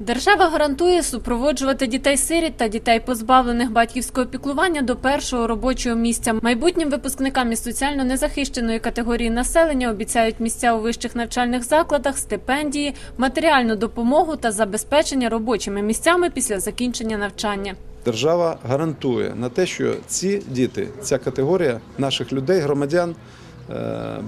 Держава гарантує супроводжувати дітей сиріт та дітей, позбавлених батьківського піклування до першого робочого місця. Майбутнім випускникам із соціально незахищеної категорії населення обіцяють місця у вищих навчальних закладах, стипендії, матеріальну допомогу та забезпечення робочими місцями після закінчення навчання. Держава гарантує на те, що ці діти, ця категорія наших людей, громадян,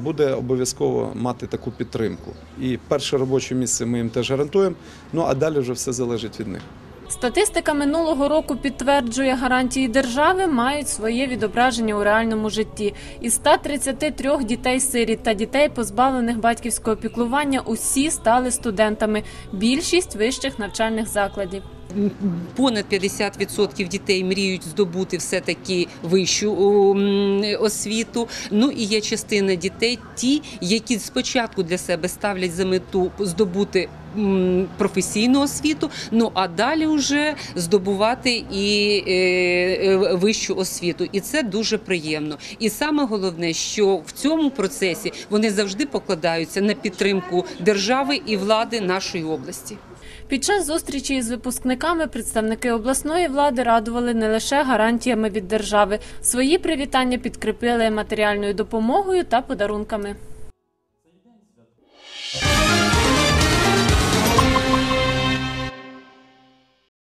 буде обов'язково мати таку підтримку. І перше робоче місце ми їм теж гарантуємо. Ну а далі вже все залежить від них. Статистика минулого року підтверджує, гарантії держави мають своє відображення у реальному житті. Із 133 дітей-сиріт та дітей, позбавлених батьківського піклування, усі стали студентами. Більшість вищих навчальних закладів. Понад 50% дітей мріють здобути все-таки вищу освіту. Ну і є частина дітей, ті, які спочатку для себе ставлять за мету здобути. Професійну освіту, ну а далі вже здобувати і е, е, вищу освіту, і це дуже приємно. І саме головне, що в цьому процесі вони завжди покладаються на підтримку держави і влади нашої області. Під час зустрічі із випускниками представники обласної влади радували не лише гарантіями від держави. Свої привітання підкріпили матеріальною допомогою та подарунками.